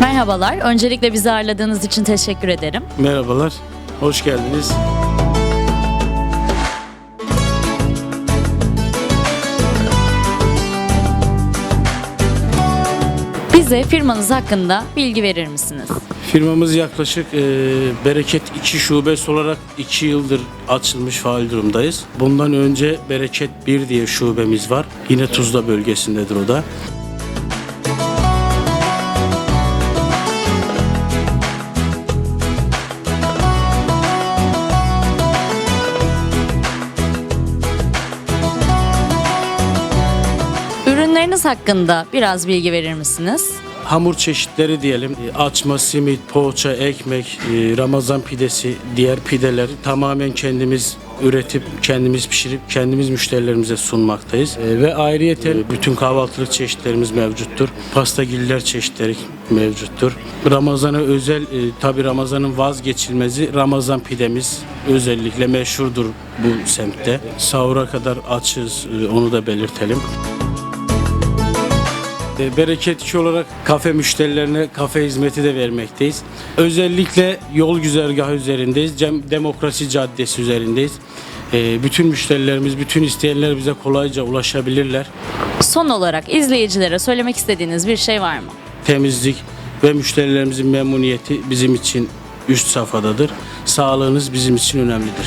Merhabalar. Öncelikle bizi ağırladığınız için teşekkür ederim. Merhabalar, hoş geldiniz. Bize firmanız hakkında bilgi verir misiniz? Firmamız yaklaşık e, Bereket 2 şubesi olarak 2 yıldır açılmış faal durumdayız. Bundan önce Bereket 1 diye şubemiz var. Yine Tuzla bölgesindedir o da. Ürünleriniz hakkında biraz bilgi verir misiniz? Hamur çeşitleri diyelim. e, Açma, simit, poğaça, ekmek, e, Ramazan pidesi, diğer pideleri tamamen kendimiz üretip, kendimiz pişirip, kendimiz müşterilerimize sunmaktayız. E, Ve ayrıyeten bütün kahvaltılık çeşitlerimiz mevcuttur. Pastagiller çeşitleri mevcuttur. Ramazan'a özel, e, tabi Ramazan'ın vazgeçilmezi Ramazan pidemiz özellikle meşhurdur bu semtte. Sahura kadar açız, e, onu da belirtelim. E, Bereketçi olarak kafe müşterilerine kafe hizmeti de vermekteyiz. Özellikle yol güzergahı üzerindeyiz. Cem, Demokrasi Caddesi üzerindeyiz. E, Bütün müşterilerimiz, bütün isteyenler bize kolayca ulaşabilirler. Son olarak izleyicilere söylemek istediğiniz bir şey var mı? Temizlik ve müşterilerimizin memnuniyeti bizim için üst safhadadır. Sağlığınız bizim için önemlidir.